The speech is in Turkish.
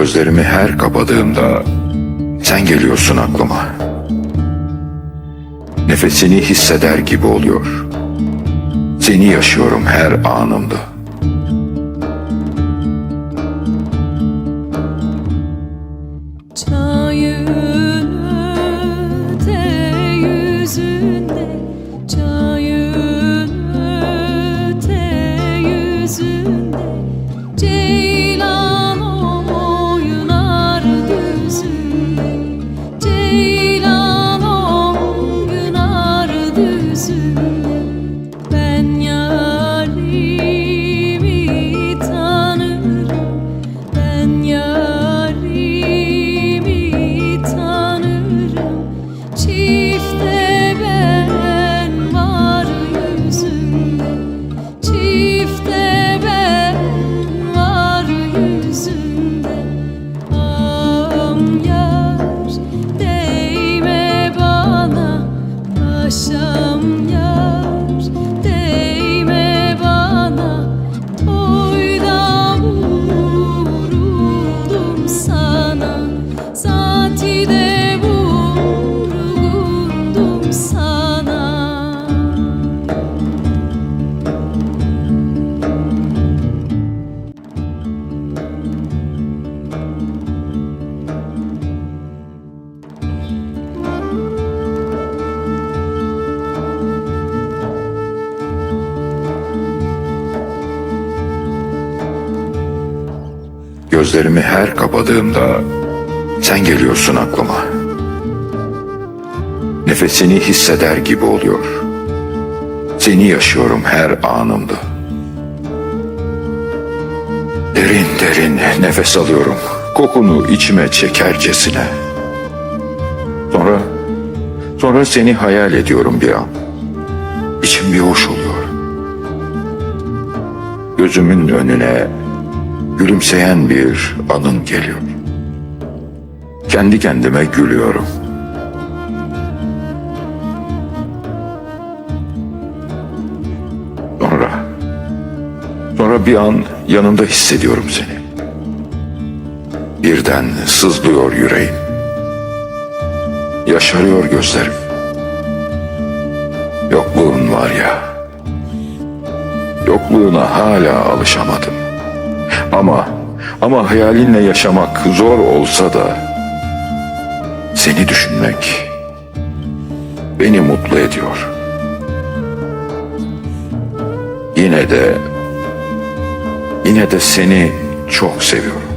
Gözlerimi her kapadığımda sen geliyorsun aklıma. Nefesini hisseder gibi oluyor. Seni yaşıyorum her anımda. Çayın öte yüzünde Gözlerimi her kapadığımda sen geliyorsun aklıma. Nefesini hisseder gibi oluyor. Seni yaşıyorum her anımda. Derin derin nefes alıyorum. Kokunu içime çekercesine. Sonra, sonra seni hayal ediyorum bir an. İçim bir hoş oluyor. Gözümün önüne gülümseyen bir anın geliyor. Kendi kendime gülüyorum. Sonra, sonra bir an yanında hissediyorum seni. Birden sızlıyor yüreğim. Yaşarıyor gözlerim. Yokluğun var ya. Yokluğuna hala alışamadım. Ama ama hayalinle yaşamak zor olsa da seni düşünmek beni mutlu ediyor. Yine de yine de seni çok seviyorum.